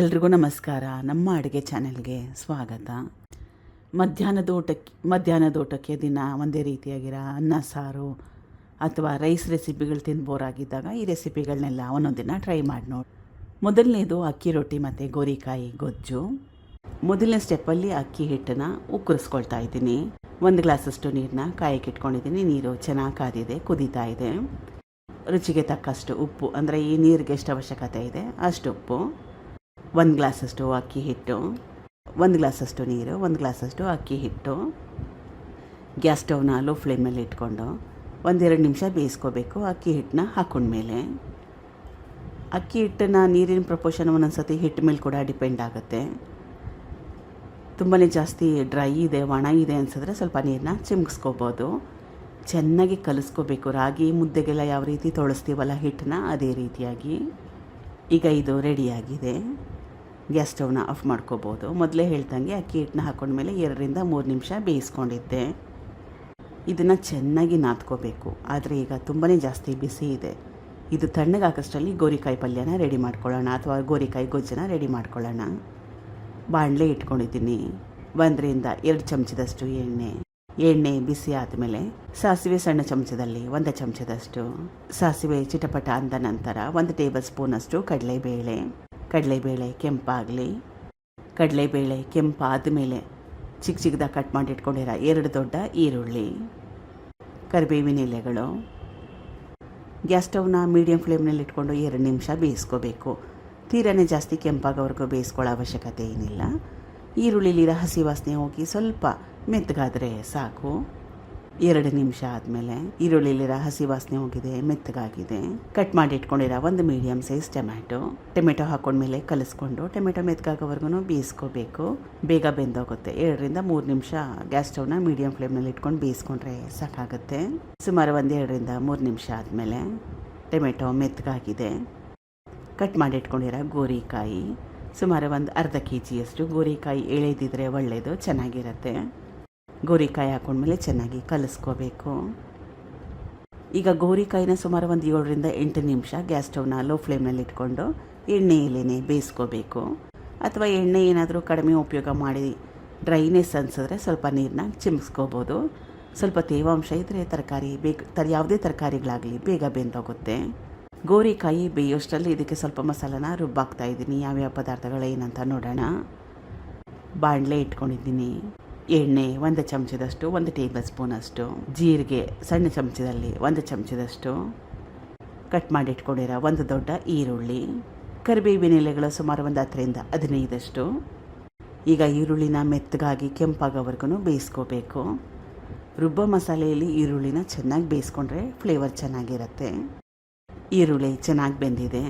ಎಲ್ರಿಗೂ ನಮಸ್ಕಾರ. ನಮ್ಮ ಅಡುಗೆ ಚಾನೆಲ್ಗೆ ಸ್ವಾಗತ. ಮಧ್ಯಾಹ್ನದ ಊಟಕ್ಕೆ ಮಧ್ಯಾಹ್ನದ ಊಟಕ್ಕೆ ದಿನ ಒಂದೇ ರೀತಿಯಾಗಿರೋ ಅನ್ನ, ಸಾರು ಅಥವಾ ರೈಸ್ ರೆಸಿಪಿಗಳು ತಿಂದು ಬೋರ್ ಆಗಿದ್ದಾಗ ಈ ರೆಸಿಪಿಗಳನ್ನೆಲ್ಲ ಒಂದೊಂದು ದಿನ ಟ್ರೈ ಮಾಡಿ ನೋಡಿ. ಮೊದಲನೇದು ಅಕ್ಕಿ ರೊಟ್ಟಿ ಮತ್ತು ಗೋರಿಕಾಯಿ ಗೊಜ್ಜು. ಮೊದಲನೇ ಸ್ಟೆಪ್ಪಲ್ಲಿ ಅಕ್ಕಿ ಹಿಟ್ಟನ್ನು ಉಕ್ಕರಿಸ್ಕೊಳ್ತಾ ಇದ್ದೀನಿ. ಒಂದು ಗ್ಲಾಸಷ್ಟು ನೀರನ್ನ ಕಾಯಕ್ಕೆ ಇಟ್ಕೊಂಡಿದ್ದೀನಿ. ನೀರು ಚೆನ್ನಾಗಿ ಕಾದಿದೆ, ಕುದೀತಾ ಇದೆ. ರುಚಿಗೆ ತಕ್ಕಷ್ಟು ಉಪ್ಪು, ಅಂದರೆ ಈ ನೀರಿಗೆ ಎಷ್ಟು ಅವಶ್ಯಕತೆ ಇದೆ? ಅಷ್ಟು ಉಪ್ಪು. ಒಂದು ಗ್ಲಾಸಷ್ಟು ಅಕ್ಕಿ ಹಿಟ್ಟು, ಒಂದು ಗ್ಲಾಸಷ್ಟು ನೀರು, ಒಂದು ಗ್ಲಾಸಷ್ಟು ಅಕ್ಕಿ ಹಿಟ್ಟು. ಗ್ಯಾಸ್ ಸ್ಟವ್ನ ಲೋ ಫ್ಲೇಮಲ್ಲಿ ಇಟ್ಕೊಂಡು ಒಂದೆರಡು ನಿಮಿಷ ಬೇಯಿಸ್ಕೋಬೇಕು ಅಕ್ಕಿ ಹಿಟ್ಟನ್ನ ಹಾಕೊಂಡ್ಮೇಲೆ. ಅಕ್ಕಿ ಹಿಟ್ಟನ್ನು ನೀರಿನ ಪ್ರಪೋರ್ಷನ್ ಒಂದೊಂದ್ಸತಿ ಹಿಟ್ಟು ಮೇಲೆ ಕೂಡ ಡಿಪೆಂಡ್ ಆಗುತ್ತೆ. ತುಂಬಾ ಜಾಸ್ತಿ ಡ್ರೈ ಇದೆ, ಒಣ ಇದೆ ಅನ್ಸಿದ್ರೆ ಸ್ವಲ್ಪ ನೀರನ್ನ ಚಿಮ್ಗಿಸ್ಕೋಬೋದು. ಚೆನ್ನಾಗಿ ಕಲಿಸ್ಕೋಬೇಕು. ರಾಗಿ ಮುದ್ದೆಗೆಲ್ಲ ಯಾವ ರೀತಿ ತೊಳಸ್ತೀವಲ್ಲ ಹಿಟ್ಟನ್ನ, ಅದೇ ರೀತಿಯಾಗಿ. ಈಗ ಇದು ರೆಡಿಯಾಗಿದೆ ಗ್ಯಾಸ್ ಸ್ಟವ್ನ ಆಫ್ ಮಾಡ್ಕೋಬೋದು. ಮೊದಲೇ ಹೇಳ್ದಂಗೆ ಅಕ್ಕಿ ಹಿಟ್ಟನ್ನ ಹಾಕೊಂಡ್ಮೇಲೆ ಎರಡರಿಂದ ಮೂರು ನಿಮಿಷ ಬೇಯಿಸ್ಕೊಂಡಿದ್ದೆ. ಇದನ್ನು ಚೆನ್ನಾಗಿ ನಾದ್ಕೋಬೇಕು. ಆದರೆ ಈಗ ತುಂಬಾ ಜಾಸ್ತಿ ಬಿಸಿ ಇದೆ. ಇದು ತಣ್ಣಗಾಕಷ್ಟರಲ್ಲಿ ಗೋರಿಕಾಯಿ ಪಲ್ಯನ ರೆಡಿ ಮಾಡ್ಕೊಳ್ಳೋಣ ಅಥವಾ ಗೋರಿಕಾಯಿ ಗೊಜ್ಜನ್ನ ರೆಡಿ ಮಾಡ್ಕೊಳ್ಳೋಣ. ಬಾಣಲೆ ಇಟ್ಕೊಂಡಿದ್ದೀನಿ. ಒಂದರಿಂದ ಎರಡು ಚಮಚದಷ್ಟು ಎಣ್ಣೆ. ಎಣ್ಣೆ ಬಿಸಿ ಆದಮೇಲೆ ಸಾಸಿವೆ ಸಣ್ಣ ಚಮಚದಲ್ಲಿ ಒಂದು ಚಮಚದಷ್ಟು. ಸಾಸಿವೆ ಚಿಟಪಟ ಅಂದ ನಂತರ ಒಂದು ಟೇಬಲ್ ಸ್ಪೂನಷ್ಟು ಕಡಲೆಬೇಳೆ. ಕಡಲೆಬೇಳೆ ಕೆಂಪಾಗಲಿ. ಕಡಲೆಬೇಳೆ ಕೆಂಪಾದ ಮೇಲೆ ಚಿಕ್ಕ ಚಿಕ್ಕದಾಗಿ ಕಟ್ ಮಾಡಿ ಇಟ್ಕೊಂಡಿರೋ ಎರಡು ದೊಡ್ಡ ಈರುಳ್ಳಿ. ಕರಿಬೇವಿನ ಎಲೆಗಳು. ಗ್ಯಾಸ್ ಸ್ಟವ್ನ ಮೀಡಿಯಮ್ ಫ್ಲೇಮ್ನಲ್ಲಿ ಇಟ್ಕೊಂಡು ಎರಡು ನಿಮಿಷ ಬೇಯಿಸ್ಕೋಬೇಕು. ತೀರನೇ ಜಾಸ್ತಿ ಕೆಂಪಾಗೋವರೆಗೂ ಬೇಯಿಸ್ಕೊಳ್ಳೋ ಅವಶ್ಯಕತೆ ಏನಿಲ್ಲ. ಈರುಳ್ಳಿಲಿರೋ ಹಸಿ ವಾಸನೆ ಹೋಗಿ ಸ್ವಲ್ಪ ಮೆತ್ತಗಾದರೆ ಸಾಕು. ಎರಡು ನಿಮಿಷ ಆದಮೇಲೆ ಈರುಳ್ಳಿಲಿರೋ ಹಸಿ ವಾಸನೆ ಹೋಗಿದೆ, ಮೆತ್ತಗಾಗಿದೆ. ಕಟ್ ಮಾಡಿ ಇಟ್ಕೊಂಡಿರೋ ಒಂದು ಮೀಡಿಯಂ ಸೈಜ್ ಟೊಮ್ಯಾಟೊ. ಟೊಮೆಟೊ ಹಾಕೊಂಡ್ಮೇಲೆ ಕಲಿಸ್ಕೊಂಡು ಟೊಮೆಟೊ ಮೆತ್ತಗಾಗೋವರೆಗೂ ಬೇಯಿಸ್ಕೋಬೇಕು. ಬೇಗ ಬೆಂದೋಗುತ್ತೆ. ಎರಡರಿಂದ ಮೂರು ನಿಮಿಷ ಗ್ಯಾಸ್ ಸ್ಟವ್ನ ಮೀಡಿಯಂ ಫ್ಲೇಮ್ನಲ್ಲಿ ಇಟ್ಕೊಂಡು ಬೇಯಿಸ್ಕೊಂಡ್ರೆ ಸಾಕಾಗುತ್ತೆ. ಸುಮಾರು ಒಂದು ಎರಡರಿಂದ ಮೂರು ನಿಮಿಷ ಆದಮೇಲೆ ಟೊಮೆಟೊ ಮೆತ್ತಗಾಗಿದೆ ಕಟ್ ಮಾಡಿ ಇಟ್ಕೊಂಡಿರೋ ಗೋರಿಕಾಯಿ. ಸುಮಾರು ಒಂದು ಅರ್ಧ ಕೆ ಜಿಯಷ್ಟು ಗೋರಿಕಾಯಿ ಎಳೆದಿದ್ರೆ ಒಳ್ಳೆಯದು, ಚೆನ್ನಾಗಿರುತ್ತೆ. ಗೋರಿಕಾಯಿ ಹಾಕೊಂಡ್ಮೇಲೆ ಚೆನ್ನಾಗಿ ಕಲಿಸ್ಕೋಬೇಕು. ಈಗ ಗೋರಿಕಾಯಿನ ಸುಮಾರು ಒಂದು ಏಳರಿಂದ ಎಂಟು ನಿಮಿಷ ಗ್ಯಾಸ್ ಸ್ಟವ್ನ ಲೋ ಫ್ಲೇಮ್ನಲ್ಲಿ ಇಟ್ಕೊಂಡು ಎಣ್ಣೆಯಲ್ಲೇ ಬೇಯಿಸ್ಕೋಬೇಕು. ಅಥವಾ ಎಣ್ಣೆ ಏನಾದರೂ ಕಡಿಮೆ ಉಪಯೋಗ ಮಾಡಿ ಡ್ರೈನೆಸ್ ಅನಿಸಿದ್ರೆ ಸ್ವಲ್ಪ ನೀರನ್ನ ಚಿಮ್ಸ್ಕೋಬೋದು. ಸ್ವಲ್ಪ ತೇವಾಂಶ ಇದ್ದರೆ ತರಕಾರಿ ಬೇಗ ತರ ಯಾವುದೇ ತರಕಾರಿಗಳಾಗಲಿ ಬೇಗ ಬೆಂದೋಗುತ್ತೆ. ಗೋರಿಕಾಯಿ ಬೇಯೋಷ್ಟರಲ್ಲಿ ಇದಕ್ಕೆ ಸ್ವಲ್ಪ ಮಸಾಲನ ರುಬ್ಬಾಕ್ತಾ ಇದ್ದೀನಿ. ಯಾವ್ಯಾವ ಪದಾರ್ಥಗಳು ಏನಂತ ನೋಡೋಣ. ಬಾಣಲೆ ಇಟ್ಕೊಂಡಿದ್ದೀನಿ. ಎಣ್ಣೆ ಒಂದು ಚಮಚದಷ್ಟು, ಒಂದು ಟೇಬಲ್ ಸ್ಪೂನಷ್ಟು ಜೀರಿಗೆ ಸಣ್ಣ ಚಮಚದಲ್ಲಿ ಒಂದು ಚಮಚದಷ್ಟು ಕಟ್ ಮಾಡಿಟ್ಕೊಂಡಿರೋ ಒಂದು ದೊಡ್ಡ ಈರುಳ್ಳಿ, ಕರಿಬೇವಿನ ಎಲೆಗಳು ಸುಮಾರು ಒಂದು ಹತ್ತರಿಂದ ಹದಿನೈದಷ್ಟು. ಈಗ ಈರುಳ್ಳಿನ ಮೆತ್ತಗಾಗಿ ಕೆಂಪಾಗೋವರೆಗೂ ಬೇಯಿಸ್ಕೋಬೇಕು. ರುಬ್ಬೋ ಮಸಾಲೆಯಲ್ಲಿ ಈರುಳ್ಳಿನ ಚೆನ್ನಾಗಿ ಬೇಯಿಸ್ಕೊಂಡ್ರೆ ಫ್ಲೇವರ್ ಚೆನ್ನಾಗಿರುತ್ತೆ. ಈರುಳ್ಳಿ ಚೆನ್ನಾಗಿ ಬೆಂದಿದೆ.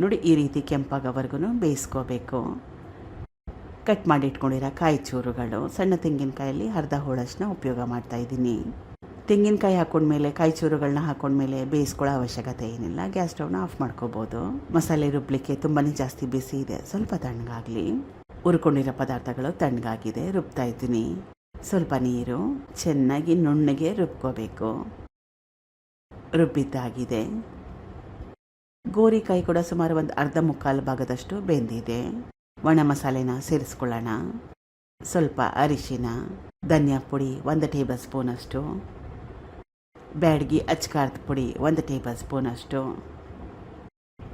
ನೋಡಿ ಈ ರೀತಿ ಕೆಂಪಾಗೋವರೆಗೂ ಬೇಯಿಸ್ಕೋಬೇಕು. ಕಟ್ ಮಾಡಿ ಇಟ್ಕೊಂಡಿರೋ ಕಾಯಿ ಚೂರುಗಳು ಸಣ್ಣ ತೆಂಗಿನಕಾಯಲ್ಲಿ ಅರ್ಧ ಹೋಳಷ್ಟನ್ನ ಉಪಯೋಗ ಮಾಡ್ತಾ ಇದ್ದೀನಿ. ತೆಂಗಿನಕಾಯಿ ಹಾಕೊಂಡ್ಮೇಲೆ ಕಾಯಿ ಚೂರುಗಳನ್ನ ಹಾಕೊಂಡ್ಮೇಲೆ ಬೇಯಿಸ್ಕೊಳ್ಳೋ ಅವಶ್ಯಕತೆ ಏನಿಲ್ಲ. ಗ್ಯಾಸ್ ಸ್ಟವ್ನ ಆಫ್ ಮಾಡ್ಕೋಬೋದು. ಮಸಾಲೆ ರುಬ್ಲಿಕ್ಕೆ ತುಂಬಾ ಜಾಸ್ತಿ ಬಿಸಿ ಇದೆ. ಸ್ವಲ್ಪ ತಣ್ಣಗಾಗಲಿ. ಹುರ್ಕೊಂಡಿರೋ ಪದಾರ್ಥಗಳು ತಣ್ಣಗಾಗಿದೆ. ರುಬ್ತಾ ಇದ್ದೀನಿ. ಸ್ವಲ್ಪ ನೀರು. ಚೆನ್ನಾಗಿ ನುಣ್ಣಗೆ ರುಬ್ಕೋಬೇಕು. ರುಬ್ಬಿದ್ದಾಗಿದೆ. ಗೋರಿಕಾಯಿ ಕೂಡ ಸುಮಾರು ಒಂದು ಅರ್ಧ ಮುಕ್ಕಾಲು ಭಾಗದಷ್ಟು ಬೆಂದಿದೆ. ಒಣ ಮಸಾಲೆನ ಸೇರಿಸ್ಕೊಳ್ಳೋಣ. ಸ್ವಲ್ಪ ಅರಿಶಿನ, ಧನಿಯಾ ಪುಡಿ ಒಂದು ಟೇಬಲ್ ಸ್ಪೂನಷ್ಟು ಬ್ಯಾಡ್ಗಿ ಅಚ್ಕಾರದ ಪುಡಿ ಒಂದು ಟೇಬಲ್ ಸ್ಪೂನಷ್ಟು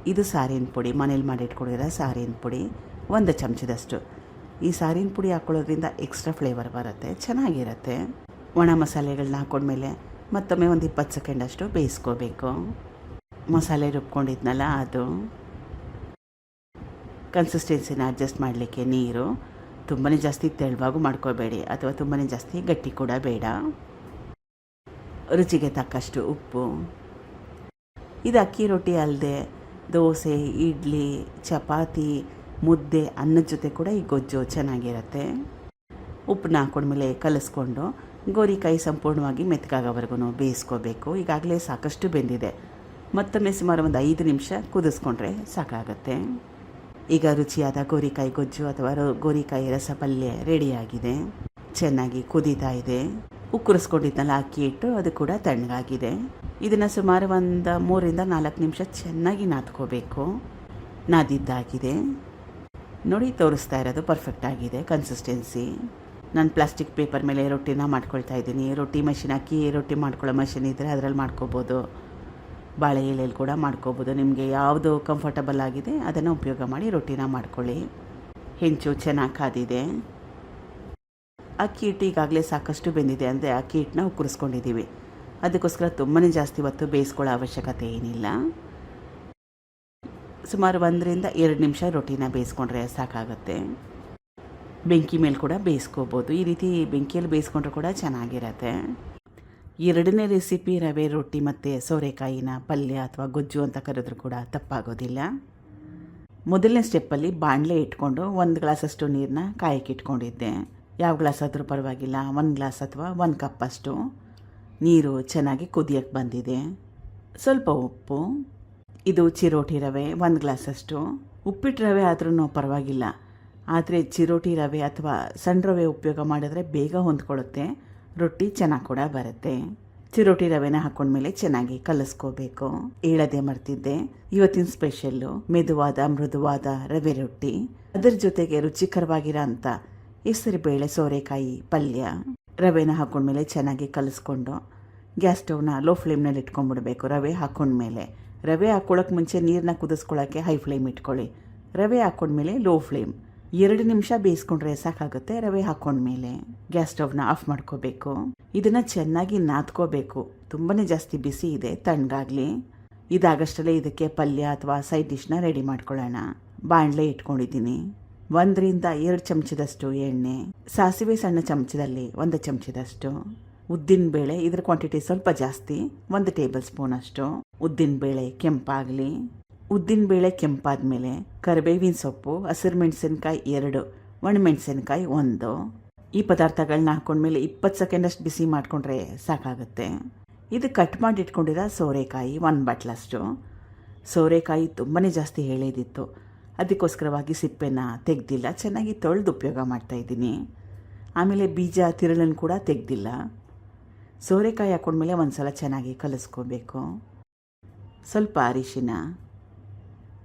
ಇದು ಸಾರಿನ ಪುಡಿ, ಮನೇಲಿ ಮಾಡಿಟ್ಕೊಂಡಿರೋ ಸಾರಿನ ಪುಡಿ ಒಂದು ಚಮಚದಷ್ಟು. ಈ ಸಾರಿನ ಪುಡಿ ಹಾಕ್ಕೊಳ್ಳೋದ್ರಿಂದ ಎಕ್ಸ್ಟ್ರಾ ಫ್ಲೇವರ್ ಬರುತ್ತೆ, ಚೆನ್ನಾಗಿರುತ್ತೆ. ಒಣ ಮಸಾಲೆಗಳನ್ನ ಹಾಕೊಂಡ್ಮೇಲೆ ಮತ್ತೊಮ್ಮೆ ಒಂದು ಇಪ್ಪತ್ತು ಸೆಕೆಂಡಷ್ಟು ಬೇಯಿಸ್ಕೋಬೇಕು. ಮಸಾಲೆ ರುಬ್ಕೊಂಡಿದ್ನಲ್ಲ ಅದು. ಕನ್ಸಿಸ್ಟೆನ್ಸಿನ ಅಡ್ಜಸ್ಟ್ ಮಾಡಲಿಕ್ಕೆ ನೀರು ತುಂಬಾ ಜಾಸ್ತಿ ತೆಳುವಾಗೂ ಮಾಡ್ಕೋಬೇಡಿ ಅಥವಾ ತುಂಬಾ ಜಾಸ್ತಿ ಗಟ್ಟಿ ಕೂಡ ಬೇಡ. ರುಚಿಗೆ ತಕ್ಕಷ್ಟು ಉಪ್ಪು. ಇದು ಅಕ್ಕಿ ರೊಟ್ಟಿ ಅಲ್ಲದೆ ದೋಸೆ, ಇಡ್ಲಿ, ಚಪಾತಿ, ಮುದ್ದೆ, ಅನ್ನದ ಜೊತೆ ಕೂಡ ಈ ಗೊಜ್ಜು ಚೆನ್ನಾಗಿರುತ್ತೆ. ಉಪ್ಪನ್ನ ಹಾಕೊಂಡ್ಮೇಲೆ ಕಲಿಸ್ಕೊಂಡು ಗೋರಿಕಾಯಿ ಸಂಪೂರ್ಣವಾಗಿ ಮೆತ್ತಗಾಗೋವರೆಗೂ ಬೇಯಿಸ್ಕೋಬೇಕು. ಈಗಾಗಲೇ ಸಾಕಷ್ಟು ಬೆಂದಿದೆ. ಮತ್ತೊಮ್ಮೆ ಸುಮಾರು ಒಂದು ಐದು ನಿಮಿಷ ಕುದಿಸ್ಕೊಂಡ್ರೆ ಸಾಕಾಗುತ್ತೆ. ಈಗ ರುಚಿಯಾದ ಗೋರಿಕಾಯಿ ಗೊಜ್ಜು ಅಥವಾ ಗೋರಿಕಾಯಿ ರಸ ಪಲ್ಯ ರೆಡಿಯಾಗಿದೆ. ಚೆನ್ನಾಗಿ ಕುದೀತಾ ಇದೆ. ಉಕ್ಕುರಿಸ್ಕೊಂಡಿದ್ದಲ್ಲ ಅಕ್ಕಿ ಇಟ್ಟು ಅದು ಕೂಡ ತಣ್ಣಗಾಗಿದೆ. ಇದನ್ನು ಸುಮಾರು ಒಂದು ಮೂರಿಂದ ನಾಲ್ಕು ನಿಮಿಷ ಚೆನ್ನಾಗಿ ನಾದ್ಕೋಬೇಕು. ನಾದಿದ್ದಾಗಿದೆ. ನೋಡಿ, ತೋರಿಸ್ತಾ ಇರೋದು ಪರ್ಫೆಕ್ಟ್ ಆಗಿದೆ ಕನ್ಸಿಸ್ಟೆನ್ಸಿ ನಾನು ಪ್ಲಾಸ್ಟಿಕ್ ಪೇಪರ್ ಮೇಲೆ ರೊಟ್ಟಿನ ಮಾಡ್ಕೊಳ್ತಾ ಇದ್ದೀನಿ. ರೊಟ್ಟಿ ಮಷಿನ್ ಹಾಕಿ ರೊಟ್ಟಿ ಮಾಡ್ಕೊಳ್ಳೋ ಮಷಿನ್ ಇದ್ದರೆ ಅದರಲ್ಲಿ ಮಾಡ್ಕೋಬೋದು. ಬಾಳೆ ಎಲೆಯಲ್ಲಿ ಕೂಡ ಮಾಡ್ಕೋಬೋದು. ನಿಮಗೆ ಯಾವುದು ಕಂಫರ್ಟಬಲ್ ಆಗಿದೆ ಅದನ್ನು ಉಪಯೋಗ ಮಾಡಿ ರೊಟ್ಟಿನ ಮಾಡ್ಕೊಳ್ಳಿ. ಹೆಂಚು ಚೆನ್ನಾಗಿ ಕಾದಿದೆ. ಅಕ್ಕಿ ಹಿಟ್ಟು ಈಗಾಗಲೇ ಸಾಕಷ್ಟು ಬೆಂದಿದೆ ಅಂದರೆ ಅಕ್ಕಿ ಹಿಟ್ಟನ್ನ ಉಕ್ಕರಿಸ್ಕೊಂಡಿದ್ದೀವಿ. ಅದಕ್ಕೋಸ್ಕರ ತುಂಬಾ ಜಾಸ್ತಿ ಹೊತ್ತು ಬೇಯಿಸ್ಕೊಳ್ಳೋ ಅವಶ್ಯಕತೆ ಏನಿಲ್ಲ. ಸುಮಾರು ಒಂದರಿಂದ ಎರಡು ನಿಮಿಷ ರೊಟ್ಟಿನ ಬೇಯಿಸ್ಕೊಂಡ್ರೆ ಸಾಕಾಗುತ್ತೆ. ಬೆಂಕಿ ಮೇಲೆ ಕೂಡ ಬೇಯಿಸ್ಕೋಬೋದು. ಈ ರೀತಿ ಬೆಂಕಿಯಲ್ಲಿ ಬೇಯಿಸ್ಕೊಂಡ್ರೆ ಕೂಡ ಚೆನ್ನಾಗಿರತ್ತೆ. ಎರಡನೇ ರೆಸಿಪಿ ರವೆ, ರೊಟ್ಟಿ ಮತ್ತು ಸೋರೆಕಾಯಿನ ಪಲ್ಯ ಅಥವಾ ಗೊಜ್ಜು ಅಂತ ಕರೆದ್ರೂ ಕೂಡ ತಪ್ಪಾಗೋದಿಲ್ಲ. ಮೊದಲನೇ ಸ್ಟೆಪ್ಪಲ್ಲಿ ಬಾಣಲೆ ಇಟ್ಕೊಂಡು ಒಂದು ಗ್ಲಾಸಷ್ಟು ನೀರನ್ನ ಕಾಯಕ್ಕೆ ಇಟ್ಕೊಂಡಿದ್ದೆ. ಯಾವ ಗ್ಲಾಸ್ ಆದರೂ ಪರವಾಗಿಲ್ಲ, ಒಂದು ಗ್ಲಾಸ್ ಅಥವಾ ಒಂದು ಕಪ್ಪಷ್ಟು ನೀರು ಚೆನ್ನಾಗಿ ಕುದಿಯಕ್ಕೆ ಬಂದಿದೆ. ಸ್ವಲ್ಪ ಉಪ್ಪು, ಇದು ಚಿರೋಟಿ ರವೆ, ಒಂದು ಗ್ಲಾಸಷ್ಟು ಉಪ್ಪಿಟ್ಟು ರವೆ ಆದ್ರೂ ಪರವಾಗಿಲ್ಲ. ಆದರೆ ಚಿರೋಟಿ ರವೆ ಅಥವಾ ಸಣ್ಣ ರವೆ ಉಪಯೋಗ ಮಾಡಿದ್ರೆ ಬೇಗ ಹೊಂದ್ಕೊಳ್ಳುತ್ತೆ. ರೊಟ್ಟಿ ಚೆನ್ನಾಗಿ ಕೂಡ ಬರುತ್ತೆ. ಚಿರೋಟಿ ರವೆನ ಹಾಕೊಂಡ್ಮೇಲೆ ಚೆನ್ನಾಗಿ ಕಲಿಸ್ಕೋಬೇಕು. ಹೇಳದೆ ಮರ್ತಿದ್ದೆ. ಇವತ್ತಿನ ಸ್ಪೆಷಲ್ಲು ಮೆದುವಾದ, ಮೃದುವಾದ ರವೆ ರೊಟ್ಟಿ. ಅದರ ಜೊತೆಗೆ ರುಚಿಕರವಾಗಿರೋ ಅಂತ ಹೆಸರುಬೇಳೆ ಸೋರೆಕಾಯಿ ಪಲ್ಯ ರವೆನ ಹಾಕೊಂಡ್ಮೇಲೆ ಚೆನ್ನಾಗಿ ಕಲಸ್ಕೊಂಡು ಗ್ಯಾಸ್ ಸ್ಟವ್ನ ಲೋ ಫ್ಲೇಮ್ನಲ್ಲಿ ಇಟ್ಕೊಂಡ್ಬಿಡ್ಬೇಕು ರವೆ ಹಾಕೊಂಡ್ಮೇಲೆ ರವೆ ಹಾಕ್ಕೊಳ್ಳೋಕೆ ಮುಂಚೆ ನೀರನ್ನ ಕುದಿಸ್ಕೊಳ್ಳೋಕ್ಕೆ ಹೈ ಫ್ಲೇಮ್ ಇಟ್ಕೊಳ್ಳಿ. ರವೆ ಹಾಕೊಂಡ್ಮೇಲೆ ಲೋ ಫ್ಲೇಮ್. ಎರಡು ನಿಮಿಷ ಬೇಯಿಸ್ಕೊಂಡ್ರೆ ಸಾಕಾಗುತ್ತೆ, ರವೆ ಹಾಕೊಂಡ್ಮೇಲೆ ಗ್ಯಾಸ್ ಸ್ಟವ್ನ ಆಫ್ ಮಾಡ್ಕೋಬೇಕು. ಇದನ್ನು ಚೆನ್ನಾಗಿ ನಾದ್ಕೋಬೇಕು. ತುಂಬಾ ಜಾಸ್ತಿ ಬಿಸಿ ಇದೆ, ತಣ್ಣಗಾಗಲಿ. ಇದಾಗಷ್ಟಲ್ಲೇ ಇದಕ್ಕೆ ಪಲ್ಯ ಅಥವಾ ಸೈಡ್ ಡಿಶ್ನ ರೆಡಿ ಮಾಡ್ಕೊಳ್ಳೋಣ. ಬಾಣಲೆ ಇಟ್ಕೊಂಡಿದ್ದೀನಿ. ಒಂದರಿಂದ ಎರಡು ಚಮಚದಷ್ಟು ಎಣ್ಣೆ, ಸಾಸಿವೆ ಸಣ್ಣ ಚಮಚದಲ್ಲಿ ಒಂದು ಚಮಚದಷ್ಟು. ಉದ್ದಿನ ಬೇಳೆ, ಇದರ ಕ್ವಾಂಟಿಟಿ ಸ್ವಲ್ಪ ಜಾಸ್ತಿ, ಒಂದು ಟೇಬಲ್ ಸ್ಪೂನ್ ಅಷ್ಟು. ಉದ್ದಿನ ಬೇಳೆ ಕೆಂಪಾಗಲಿ. ಉದ್ದಿನ ಬೇಳೆ ಕೆಂಪಾದ್ಮೇಲೆ ಕರಿಬೇವಿನ ಸೊಪ್ಪು, ಹಸಿರು ಮೆಣಸಿನಕಾಯಿ ಎರಡು ಒಣಮೆಣಸಿನ್ಕಾಯಿ ಒಂದು. ಈ ಪದಾರ್ಥಗಳನ್ನ ಹಾಕೊಂಡ್ಮೇಲೆ ಇಪ್ಪತ್ತು ಸೆಕೆಂಡಷ್ಟು ಬಿಸಿ ಮಾಡಿಕೊಂಡ್ರೆ ಸಾಕಾಗುತ್ತೆ. ಇದು ಕಟ್ ಮಾಡಿ ಇಟ್ಕೊಂಡಿರೋ ಸೋರೆಕಾಯಿ ಒಂದು ಬಟ್ಲಷ್ಟು. ಸೋರೆಕಾಯಿ ತುಂಬಾ ಜಾಸ್ತಿ ಹೇಳಿದಿತ್ತು ಅದಕ್ಕೋಸ್ಕರವಾಗಿ ಸಿಪ್ಪೆನ ತೆಗ್ದಿಲ್ಲ. ಚೆನ್ನಾಗಿ ತೊಳೆದು ಉಪಯೋಗ ಮಾಡ್ತಾಯಿದ್ದೀನಿ ಆಮೇಲೆ ಬೀಜ, ತಿರುಳನ್ನು ಕೂಡ ತೆಗ್ದಿಲ್ಲ. ಸೋರೆಕಾಯಿ ಹಾಕೊಂಡ್ಮೇಲೆ ಒಂದು ಸಲ ಚೆನ್ನಾಗಿ ಕಲಸ್ಕೋಬೇಕು. ಸ್ವಲ್ಪ ಅರಿಶಿನ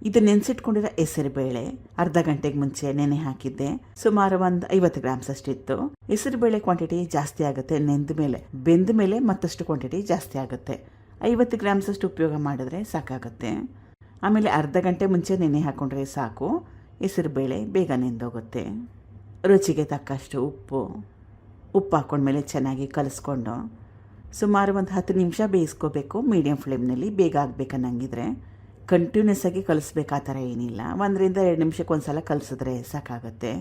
ಇದು ನೆನೆಸಿಟ್ಕೊಂಡಿರೋ ಹೆಸರುಬೇಳೆ ಅರ್ಧ ಗಂಟೆಗೆ ಮುಂಚೆ ನೆನೆ ಹಾಕಿದ್ದೆ. ಸುಮಾರು ಒಂದು ಐವತ್ತು ಗ್ರಾಮ್ಸ್ ಅಷ್ಟಿತ್ತು. ಹೆಸರುಬೇಳೆ ಕ್ವಾಂಟಿಟಿ ಜಾಸ್ತಿ ಆಗುತ್ತೆ ನೆಂದ ಮೇಲೆ. ಬೆಂದ ಮೇಲೆ ಮತ್ತಷ್ಟು ಕ್ವಾಂಟಿಟಿ ಜಾಸ್ತಿ ಆಗುತ್ತೆ. ಐವತ್ತು ಗ್ರಾಮ್ಸ್ ಅಷ್ಟು ಉಪಯೋಗ ಮಾಡಿದ್ರೆ ಸಾಕಾಗುತ್ತೆ. ಆಮೇಲೆ ಅರ್ಧ ಗಂಟೆ ಮುಂಚೆ ನೆನೆ ಹಾಕೊಂಡ್ರೆ ಸಾಕು. ಹೆಸರುಬೇಳೆ ಬೇಗ ನೆಂದೋಗುತ್ತೆ. ರುಚಿಗೆ ತಕ್ಕಷ್ಟು ಉಪ್ಪು. ಉಪ್ಪು ಹಾಕೊಂಡ್ಮೇಲೆ ಚೆನ್ನಾಗಿ ಕಲಿಸ್ಕೊಂಡು ಸುಮಾರು ಒಂದು ಹತ್ತು ನಿಮಿಷ ಬೇಯಿಸ್ಕೋಬೇಕು. ಮೀಡಿಯಂ ಫ್ಲೇಮ್ನಲ್ಲಿ ಬೇಗ ಆಗಬೇಕನ್ನಂಗಿದ್ರೆ. ಕಂಟಿನ್ಯೂಸ್ ಆಗಿ ಕಲಿಸ್ಬೇಕು ಥರ ಏನಿಲ್ಲ. ಒಂದರಿಂದ ಎರಡು ನಿಮಿಷಕ್ಕೆ ಒಂದು ಸಲ ಕಲಿಸಿದ್ರೆ ಸಾಕಾಗುತ್ತೆ.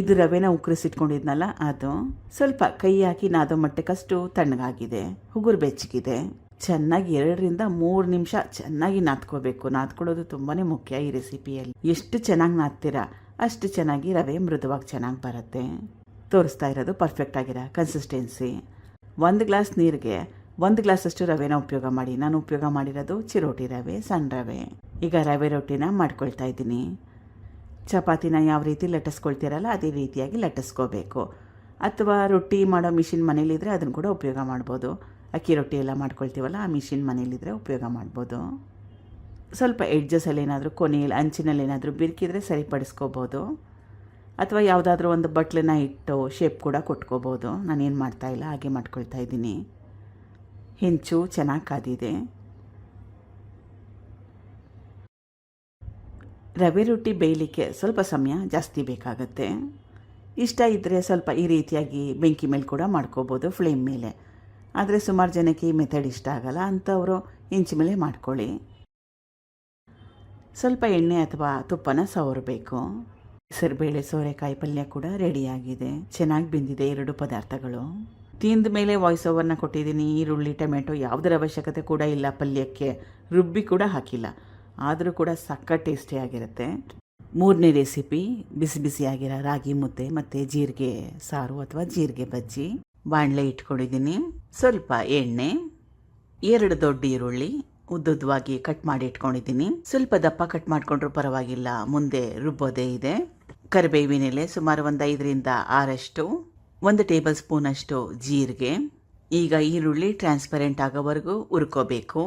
ಇದು ರವೆನ ಉಕ್ಕರಿಸಿಟ್ಕೊಂಡಿದ್ನಲ್ಲ ಅದು ಸ್ವಲ್ಪ ಕೈ ಹಾಕಿ ನಾದೋ ಮಟ್ಟಕ್ಕಷ್ಟು ತಣ್ಣಗಾಗಿದೆ, ಉಗುರು ಬೆಚ್ಚಗಿದೆ. ಚೆನ್ನಾಗಿ ಎರಡರಿಂದ ಮೂರು ನಿಮಿಷ ಚೆನ್ನಾಗಿ ನಾದ್ಕೋಬೇಕು. ನಾದ್ಕೊಳ್ಳೋದು ತುಂಬಾ ಮುಖ್ಯ ಈ ರೆಸಿಪಿಯಲ್ಲಿ. ಎಷ್ಟು ಚೆನ್ನಾಗಿ ನಾದ್ತೀರಾ, ಅಷ್ಟು ಚೆನ್ನಾಗಿ ರವೆ ಮೃದುವಾಗಿ ಚೆನ್ನಾಗಿ ಬರುತ್ತೆ. ತೋರಿಸ್ತಾ ಇರೋದು ಪರ್ಫೆಕ್ಟ್ ಆಗಿರೋ ಕನ್ಸಿಸ್ಟೆನ್ಸಿ ಒಂದು ಗ್ಲಾಸ್ ನೀರಿಗೆ ಒಂದು ಗ್ಲಾಸಷ್ಟು ರವೆನ ಉಪಯೋಗ ಮಾಡಿ. ನಾನು ಉಪಯೋಗ ಮಾಡಿರೋದು ಚಿರೋಟಿ ರವೆ, ಸಣ್ಣ ರವೆ. ಈಗ ರವೆ ರೊಟ್ಟಿನ ಮಾಡ್ಕೊಳ್ತಾ ಇದ್ದೀನಿ. ಚಪಾತಿನ ಯಾವ ರೀತಿ ಲಟ್ಟಿಸ್ಕೊಳ್ತೀರಲ್ಲ, ಅದೇ ರೀತಿಯಾಗಿ ಲಟ್ಟಿಸ್ಕೋಬೇಕು. ಅಥವಾ ರೊಟ್ಟಿ ಮಾಡೋ ಮಿಷಿನ್ ಮನೇಲಿದ್ದರೆ ಅದನ್ನು ಕೂಡ ಉಪಯೋಗ ಮಾಡ್ಬೋದು. ಅಕ್ಕಿ ರೊಟ್ಟಿ ಎಲ್ಲ ಮಾಡ್ಕೊಳ್ತೀವಲ್ಲ, ಆ ಮಿಷಿನ್ ಮನೇಲಿದ್ದರೆ ಉಪಯೋಗ ಮಾಡ್ಬೋದು. ಸ್ವಲ್ಪ ಎಡ್ಜಸಲ್ಲಿ ಏನಾದರೂ ಕೊನೆಯಲ್ಲಿ ಅಂಚಿನಲ್ಲಿ ಏನಾದರೂ ಬಿರುಕಿದ್ರೆ ಸರಿಪಡಿಸ್ಕೋಬೋದು. ಅಥವಾ ಯಾವುದಾದ್ರೂ ಒಂದು ಬಟ್ಲನ್ನ ಇಟ್ಟು ಶೇಪ್ ಕೂಡ ಕೊಟ್ಕೋಬೋದು. ನಾನೇನು ಮಾಡ್ತಾಯಿಲ್ಲ ಹಾಗೆ ಮಾಡ್ಕೊಳ್ತಾ ಇದ್ದೀನಿ. ಹೆಂಚು ಚೆನ್ನಾಗಿ ಕಾದಿದೆ. ರವೆ ರೊಟ್ಟಿ ಬೇಯಲಿಕ್ಕೆ ಸ್ವಲ್ಪ ಸಮಯ ಜಾಸ್ತಿ ಬೇಕಾಗುತ್ತೆ. ಇಷ್ಟ ಇದ್ದರೆ ಸ್ವಲ್ಪ ಈ ರೀತಿಯಾಗಿ ಬೆಂಕಿ ಮೇಲೆ ಕೂಡ ಮಾಡ್ಕೋಬೋದು ಫ್ಲೇಮ್ ಮೇಲೆ. ಆದರೆ ಸುಮಾರು ಜನಕ್ಕೆ ಈ ಮೆಥಡ್ ಇಷ್ಟ ಆಗಲ್ಲ, ಅಂಥವರು ಹೆಂಚು ಮೇಲೆ ಮಾಡ್ಕೊಳ್ಳಿ. ಸ್ವಲ್ಪ ಎಣ್ಣೆ ಅಥವಾ ತುಪ್ಪನ ಸವರಬೇಕು. ಹೆಸರುಬೇಳೆ ಸೋರೆಕಾಯಿ ಪಲ್ಯ ಕೂಡ ರೆಡಿಯಾಗಿದೆ ಚೆನ್ನಾಗಿ ಬೆಂದಿದೆ ಎರಡು ಪದಾರ್ಥಗಳು. ತಿಂದ ಮೇಲೆ ವಾಯ್ಸ್ ಓವರ್ನ ಕೊಟ್ಟಿದ್ದೀನಿ. ಈರುಳ್ಳಿ, ಟೊಮೆಟೊ ಯಾವುದರ ಅವಶ್ಯಕತೆ ಕೂಡ ಇಲ್ಲ ಪಲ್ಯಕ್ಕೆ. ರುಬ್ಬಿ ಕೂಡ ಹಾಕಿಲ್ಲ. ಆದರೂ ಕೂಡ ಸಕ್ಕ ಟೇಸ್ಟಿಯಾಗಿರುತ್ತೆ ಮೂರನೇ ರೆಸಿಪಿ ಬಿಸಿ ಬಿಸಿಯಾಗಿರೋ ರಾಗಿ ಮುದ್ದೆ ಮತ್ತು ಜೀರಿಗೆ ಸಾರು ಅಥವಾ ಜೀರಿಗೆ ಬಜ್ಜಿ. ಬಾಣಲೆ ಇಟ್ಕೊಂಡಿದ್ದೀನಿ. ಸ್ವಲ್ಪ ಎಣ್ಣೆ, ಎರಡು ದೊಡ್ಡ ಈರುಳ್ಳಿ ಉದ್ದುದ್ದವಾಗಿ ಕಟ್ ಮಾಡಿ ಇಟ್ಕೊಂಡಿದ್ದೀನಿ. ಸ್ವಲ್ಪ ದಪ್ಪ ಕಟ್ ಮಾಡಿಕೊಂಡ್ರೂ ಪರವಾಗಿಲ್ಲ. ಮುಂದೆ ರುಬ್ಬೋದೇ ಇದೆ. ಕರಿಬೇವಿನೆಲೆ ಸುಮಾರು ಒಂದು ಐದರಿಂದ ಆರಷ್ಟು. ಒಂದು ಟೇಬಲ್ ಸ್ಪೂನಷ್ಟು ಜೀರಿಗೆ, ಈಗ ಈರುಳ್ಳಿ ಟ್ರಾನ್ಸ್ಪರೆಂಟ್ ಆಗೋವರೆಗೂ ಹುರ್ಕೋಬೇಕು.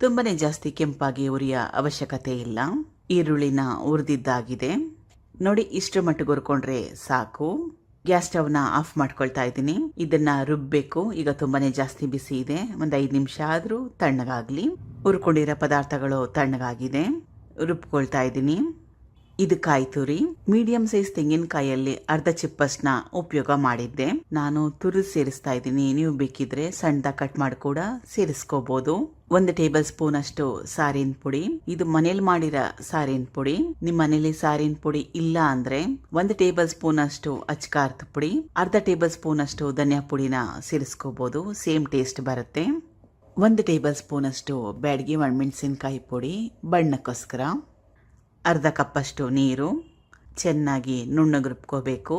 ತುಂಬಾನೇ ಜಾಸ್ತಿ ಕೆಂಪಾಗಿ ಉರಿಯ ಅವಶ್ಯಕತೆ ಇಲ್ಲ. ಈರುಳ್ಳಿನ ಉರಿದಿದ್ದಾಗಿದೆ ನೋಡಿ, ಇಷ್ಟು ಮಟ್ಟಿಗೆ ಹುರ್ಕೊಂಡ್ರೆ ಸಾಕು. ಗ್ಯಾಸ್ ಸ್ಟವ್ನ ಆಫ್ ಮಾಡ್ಕೊಳ್ತಾ ಇದ್ದೀನಿ. ಇದನ್ನ ರುಬ್ಬೇಕು. ಈಗ ತುಂಬಾನೇ ಜಾಸ್ತಿ ಬಿಸಿ ಇದೆ. ಒಂದು ಐದು ನಿಮಿಷ ಆದರೂ ತಣ್ಣಗಾಗ್ಲಿ. ಹುರ್ಕೊಂಡಿರೋ ಪದಾರ್ಥಗಳು ತಣ್ಣಗಾಗಿದೆ. ರುಬ್ಕೊಳ್ತಾ ಇದ್ದೀನಿ. ಇದು ಕಾಯಿ ತುರಿ. ಮೀಡಿಯಂ ಸೈಜ್ ತೆಂಗಿನಕಾಯಲ್ಲಿ ಅರ್ಧ ಚಿಪ್ಪಸ್ನ ಉಪಯೋಗ ಮಾಡಿದ್ದೆ. ನಾನು ತುರಿ ಸೇರಿಸ್ತಾ ಇದ್ದೀನಿ. ನೀವು ಬೇಕಿದ್ರೆ ಸಣ್ಣದ ಕಟ್ ಮಾಡಿ ಕೂಡ ಸೇರಿಸ್ಕೋಬಹುದು ಒಂದು ಟೇಬಲ್ ಸ್ಪೂನ್ ಅಷ್ಟು ಸಾರಿನ ಪುಡಿ. ಇದು ಮನೇಲಿ ಮಾಡಿರೋ ಸಾರಿನ ಪುಡಿ. ನಿಮ್ಮ ಮನೇಲಿ ಸಾರಿನ ಪುಡಿ ಇಲ್ಲ ಅಂದ್ರೆ ಒಂದು ಟೇಬಲ್ ಸ್ಪೂನ್ ಅಷ್ಟು ಅಚ್ಕಾರದ ಪುಡಿ. ಅರ್ಧ ಟೇಬಲ್ ಸ್ಪೂನ್ ಅಷ್ಟು ಧನಿಯಾ ಪುಡಿನ ಸೇರಿಸ್ಕೋಬಹುದು ಸೇಮ್ ಟೇಸ್ಟ್ ಬರುತ್ತೆ. ಒಂದು ಟೇಬಲ್ ಸ್ಪೂನ್ ಅಷ್ಟು ಬ್ಯಾಡಗಿ ಒಣಮೆಣಸಿನಕಾಯಿ ಪುಡಿ. ಬಣ್ಣಕ್ಕೋಸ್ಕರ. ಅರ್ಧ ಕಪ್ಪಷ್ಟು ನೀರು ಚೆನ್ನಾಗಿ ನುಣ್ಣಗೆ ರುಬ್ಕೋಬೇಕು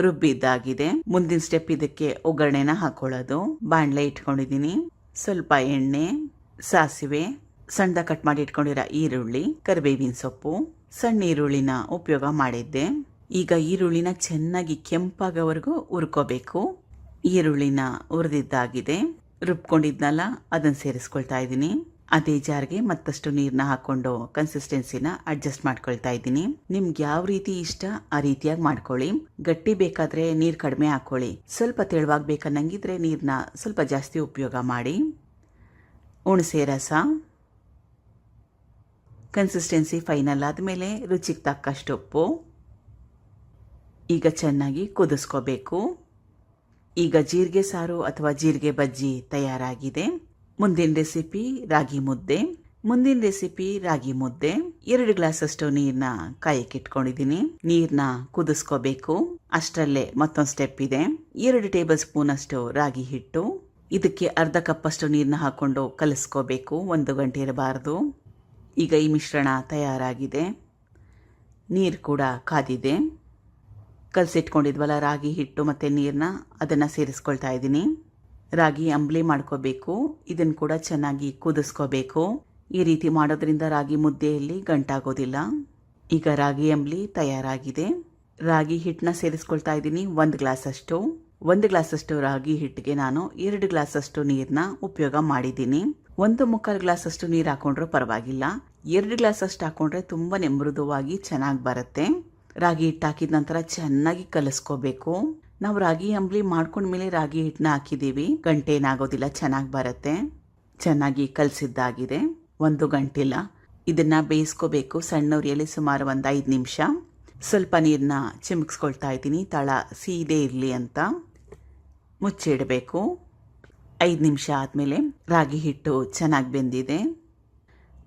ರುಬ್ಬಿದ್ದಾಗಿದೆ. ಮುಂದಿನ ಸ್ಟೆಪ್ ಇದಕ್ಕೆ ಒಗ್ಗರಣೆನ ಹಾಕೊಳ್ಳೋದು. ಬಾಣಲೆ ಇಟ್ಕೊಂಡಿದ್ದೀನಿ. ಸ್ವಲ್ಪ ಎಣ್ಣೆ, ಸಾಸಿವೆ, ಸಣ್ಣದ ಕಟ್ ಮಾಡಿ ಇಟ್ಕೊಂಡಿರೋ ಈರುಳ್ಳಿ, ಕರಿಬೇವಿನ ಸೊಪ್ಪು, ಸಣ್ಣ ಈರುಳ್ಳಿನ ಉಪಯೋಗ ಮಾಡಿದ್ದೆ. ಈಗ ಈರುಳ್ಳಿನ ಚೆನ್ನಾಗಿ ಕೆಂಪಾಗವರೆಗೂ ಹುರ್ಕೋಬೇಕು. ಈರುಳ್ಳಿನ ಹುರಿದಿದ್ದಾಗಿದೆ. ರುಬ್ಕೊಂಡಿದ್ನಲ್ಲ, ಅದನ್ನು ಸೇರಿಸ್ಕೊಳ್ತಾ ಇದ್ದೀನಿ. ಅದೇ ಜಾರ್ಗೆ ಮತ್ತಷ್ಟು ನೀರನ್ನ ಹಾಕೊಂಡು ಕನ್ಸಿಸ್ಟೆನ್ಸಿನ ಅಡ್ಜಸ್ಟ್ ಮಾಡ್ಕೊಳ್ತಾ ಇದ್ದೀನಿ. ನಿಮ್ಗೆ ಯಾವ ರೀತಿ ಇಷ್ಟ, ಆ ರೀತಿಯಾಗಿ ಮಾಡ್ಕೊಳ್ಳಿ. ಗಟ್ಟಿ ಬೇಕಾದ್ರೆ ನೀರು ಕಡಿಮೆ ಹಾಕೊಳ್ಳಿ. ಸ್ವಲ್ಪ ತೆಳುವಾಗಿ ಬೇಕನ್ನಂಗಿದ್ರೆ ನೀರನ್ನ ಸ್ವಲ್ಪ ಜಾಸ್ತಿ ಉಪಯೋಗ ಮಾಡಿ. ಹುಣಸೆ ರಸ. ಕನ್ಸಿಸ್ಟೆನ್ಸಿ ಫೈನಲ್ ಆದಮೇಲೆ ರುಚಿಗೆ ತಕ್ಕಷ್ಟು ಉಪ್ಪು. ಈಗ ಚೆನ್ನಾಗಿ ಕುದಿಸ್ಕೋಬೇಕು. ಈಗ ಜೀರಿಗೆ ಸಾರು ಅಥವಾ ಜೀರಿಗೆ ಬಜ್ಜಿ ತಯಾರಾಗಿದೆ. ಮುಂದಿನ ರೆಸಿಪಿ ರಾಗಿ ಮುದ್ದೆ. ಮುಂದಿನ ರೆಸಿಪಿ ರಾಗಿ ಮುದ್ದೆ. ಎರಡು ಗ್ಲಾಸ್ ಅಷ್ಟು ನೀರ್ನ ಕಾಯಕ್ಕೆ ಇಟ್ಕೊಂಡಿದ್ದೀನಿ. ನೀರ್ನ ಕುದಿಸ್ಕೋಬೇಕು. ಅಷ್ಟರಲ್ಲೇ ಮತ್ತೊಂದು ಸ್ಟೆಪ್ ಇದೆ. ಎರಡು ಟೇಬಲ್ ಸ್ಪೂನ್ ಅಷ್ಟು ರಾಗಿ ಹಿಟ್ಟು. ಇದಕ್ಕೆ ಅರ್ಧ ಕಪ್ ಅಷ್ಟು ನೀರನ್ನ ಹಾಕೊಂಡು ಕಲಿಸ್ಕೋಬೇಕು. ಒಂದು ಗಂಟೆ ಇರಬಾರ್ದು. ಈಗ ಈ ಮಿಶ್ರಣ ತಯಾರಾಗಿದೆ. ನೀರು ಕೂಡ ಕಾದಿದೆ. ಕಲಸಿಟ್ಕೊಂಡಿದ್ವಲ್ಲ ರಾಗಿ ಹಿಟ್ಟು ಮತ್ತು ನೀರನ್ನ ಅದನ್ನು ಸೇರಿಸ್ಕೊಳ್ತಾ ಇದ್ದೀನಿ. ರಾಗಿ ಅಂಬ್ಲಿ ಮಾಡ್ಕೋಬೇಕು. ಇದನ್ನು ಕೂಡ ಚೆನ್ನಾಗಿ ಕುದಿಸ್ಕೋಬೇಕು. ಈ ರೀತಿ ಮಾಡೋದ್ರಿಂದ ರಾಗಿ ಮುದ್ದೆಯಲ್ಲಿ ಗಂಟಾಗೋದಿಲ್ಲ. ಈಗ ರಾಗಿ ಅಂಬ್ಲಿ ತಯಾರಾಗಿದೆ. ರಾಗಿ ಹಿಟ್ಟನ್ನ ಸೇರಿಸ್ಕೊಳ್ತಾ ಇದ್ದೀನಿ ಒಂದು ಗ್ಲಾಸ್ ಅಷ್ಟು ಒಂದು ಗ್ಲಾಸ್ ಅಷ್ಟು ರಾಗಿ ಹಿಟ್ಟಿಗೆ ನಾನು ಎರಡು ಗ್ಲಾಸ್ ಅಷ್ಟು ನೀರನ್ನ ಉಪಯೋಗ ಮಾಡಿದ್ದೀನಿ. ಒಂದು ಮುಕ್ಕಾಲು ಗ್ಲಾಸ್ ಅಷ್ಟು ನೀರು ಹಾಕೊಂಡ್ರೂ ಪರವಾಗಿಲ್ಲ. ಎರಡು ಗ್ಲಾಸ್ ಅಷ್ಟು ಹಾಕೊಂಡ್ರೆ ತುಂಬಾ ಮೃದುವಾಗಿ ಚೆನ್ನಾಗಿ ಬರುತ್ತೆ. ರಾಗಿ ಹಿಟ್ಟು ಹಾಕಿದ ನಂತರ ಚೆನ್ನಾಗಿ ಕಲಿಸ್ಕೋಬೇಕು. ನಾವು ರಾಗಿ ಅಂಬ್ಲಿ ಮಾಡ್ಕೊಂಡ್ಮೇಲೆ ರಾಗಿ ಹಿಟ್ಟನ್ನ ಹಾಕಿದ್ದೀವಿ. ಗಂಟೆ ಏನಾಗೋದಿಲ್ಲ, ಚೆನ್ನಾಗಿ ಬರುತ್ತೆ. ಚೆನ್ನಾಗಿ ಕಲಸಿದ್ದಾಗಿದೆ. ಒಂದು ಗಂಟಿಲ್ಲ. ಇದನ್ನ ಬೇಯಿಸ್ಕೋಬೇಕು. ಸಣ್ಣ ಉರಿಯಲ್ಲಿ ಸುಮಾರು ಒಂದು ಐದು ನಿಮಿಷ. ಸ್ವಲ್ಪ ನೀರನ್ನ ಚಿಮುಕ್ಸ್ಕೊಳ್ತಾ ಇದ್ದೀನಿ. ತಳ ಸೀದೇ ಇರಲಿ ಅಂತ ಮುಚ್ಚಿಡಬೇಕು. ಐದು ನಿಮಿಷ ಆದಮೇಲೆ ರಾಗಿ ಹಿಟ್ಟು ಚೆನ್ನಾಗಿ ಬೆಂದಿದೆ.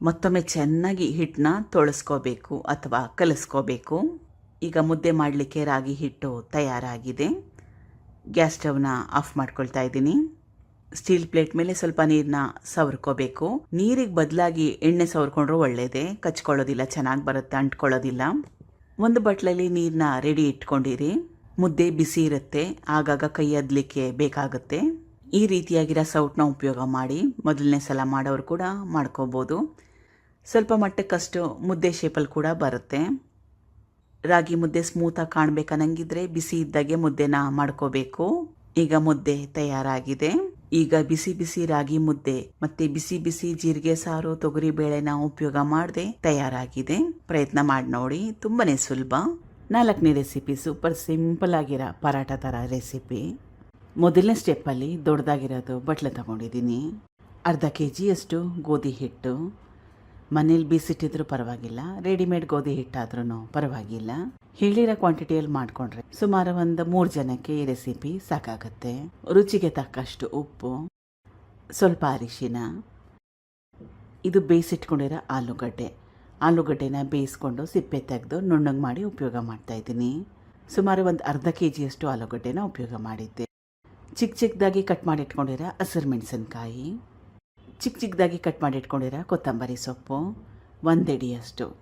ಮತ್ತೊಮ್ಮೆ ಚೆನ್ನಾಗಿ ಹಿಟ್ಟನ್ನ ತೊಳಸ್ಕೋಬೇಕು ಅಥವಾ ಕಲಿಸ್ಕೋಬೇಕು. ಈಗ ಮುದ್ದೆ ಮಾಡಲಿಕ್ಕೆ ರಾಗಿ ಹಿಟ್ಟು ತಯಾರಾಗಿದೆ. ಗ್ಯಾಸ್ ಸ್ಟವ್ನ ಆಫ್ ಮಾಡ್ಕೊಳ್ತಾ ಇದ್ದೀನಿ. ಸ್ಟೀಲ್ ಪ್ಲೇಟ್ ಮೇಲೆ ಸ್ವಲ್ಪ ನೀರನ್ನ ಸವರ್ಕೋಬೇಕು. ನೀರಿಗೆ ಬದಲಾಗಿ ಎಣ್ಣೆ ಸವರ್ಕೊಂಡ್ರೂ ಒಳ್ಳೆಯದೇ ಕಚ್ಕೊಳ್ಳೋದಿಲ್ಲ, ಚೆನ್ನಾಗಿ ಬರುತ್ತೆ, ಅಂಟ್ಕೊಳ್ಳೋದಿಲ್ಲ. ಒಂದು ಬಟ್ಲಲ್ಲಿ ನೀರನ್ನ ರೆಡಿ ಇಟ್ಕೊಂಡಿರಿ. ಮುದ್ದೆ ಬಿಸಿ ಇರುತ್ತೆ, ಆಗಾಗ ಕೈ ಅದ್ಲಿಕ್ಕೆ ಬೇಕಾಗುತ್ತೆ. ಈ ರೀತಿಯಾಗಿರೋ ಸೌಟ್ನ ಉಪಯೋಗ ಮಾಡಿ ಮೊದಲನೇ ಸಲ ಮಾಡೋರು ಕೂಡ ಮಾಡ್ಕೋಬೋದು. ಸ್ವಲ್ಪ ಮಟ್ಟಕ್ಕಷ್ಟು ಮುದ್ದೆ ಶೇಪಲ್ಲಿ ಕೂಡ ಬರುತ್ತೆ. ರಾಗಿ ಮುದ್ದೆ ಸ್ಮೂತಾಗಿ ಕಾಣಬೇಕನ್ನಂಗಿದ್ರೆ ಬಿಸಿ ಇದ್ದಾಗೆ ಮುದ್ದೆನ ಮಾಡ್ಕೋಬೇಕು. ಈಗ ಮುದ್ದೆ ತಯಾರಾಗಿದೆ. ಈಗ ಬಿಸಿ ಬಿಸಿ ರಾಗಿ ಮುದ್ದೆ, ಮತ್ತೆ ಬಿಸಿ ಬಿಸಿ ಜೀರಿಗೆ ಸಾರು, ತೊಗರಿ ಬೇಳೆನ ಉಪಯೋಗ ಮಾಡದೆ ತಯಾರಾಗಿದೆ. ಪ್ರಯತ್ನ ಮಾಡಿ ನೋಡಿ, ತುಂಬಾನೇ ಸುಲಭ. ನಾಲ್ಕನೇ ರೆಸಿಪಿ, ಸೂಪರ್ ಸಿಂಪಲ್ ಆಗಿರೋ ಪರಾಟ ಥರ ರೆಸಿಪಿ. ಮೊದಲನೇ ಸ್ಟೆಪ್ಪಲ್ಲಿ ದೊಡ್ಡದಾಗಿರೋದು ಬಟ್ಲೆ ತಗೊಂಡಿದ್ದೀನಿ. ಅರ್ಧ ಕೆ ಜಿಯಷ್ಟು ಗೋಧಿ ಹಿಟ್ಟು ಮನೇಲಿ ಬೀಸಿಟ್ಟಿದ್ರು ಪರವಾಗಿಲ್ಲ ರೆಡಿಮೇಡ್ ಗೋಧಿ ಹಿಟ್ಟಾದ್ರೂ ಪರವಾಗಿಲ್ಲ. ಹೇಳಿರೋ ಕ್ವಾಂಟಿಟಿಯಲ್ಲಿ ಮಾಡಿಕೊಂಡ್ರೆ ಸುಮಾರು ಒಂದು ಮೂರು ಜನಕ್ಕೆ ಈ ರೆಸಿಪಿ ಸಾಕಾಗುತ್ತೆ. ರುಚಿಗೆ ತಕ್ಕಷ್ಟು ಉಪ್ಪು, ಸ್ವಲ್ಪ ಅರಿಶಿನ, ಇದು ಬೇಯಿಸಿಟ್ಕೊಂಡಿರೋ ಆಲೂಗಡ್ಡೆ. ಆಲೂಗಡ್ಡೆನ ಬೇಯಿಸ್ಕೊಂಡು ಸಿಪ್ಪೆ ತೆಗೆದು ನುಣ್ಣಗೆ ಮಾಡಿ ಉಪಯೋಗ ಮಾಡ್ತಾ ಇದ್ದೀನಿ. ಸುಮಾರು ಒಂದು ಅರ್ಧ ಕೆ ಜಿಯಷ್ಟು ಆಲೂಗಡ್ಡೆನ ಉಪಯೋಗ ಮಾಡಿದ್ದೆ. ಚಿಕ್ಕ ಚಿಕ್ಕದಾಗಿ ಕಟ್ ಮಾಡಿಟ್ಕೊಂಡಿರೋ ಹಸಿರು ಮೆಣಸಿನ್ಕಾಯಿ ಚಿಕ್ಕ ಚಿಕ್ಕದಾಗಿ ಕಟ್ ಮಾಡಿ ಇಟ್ಕೊಂಡಿರೋ ಕೊತ್ತಂಬರಿ ಸೊಪ್ಪು, ಒಂದೆಡಿಯಷ್ಟು.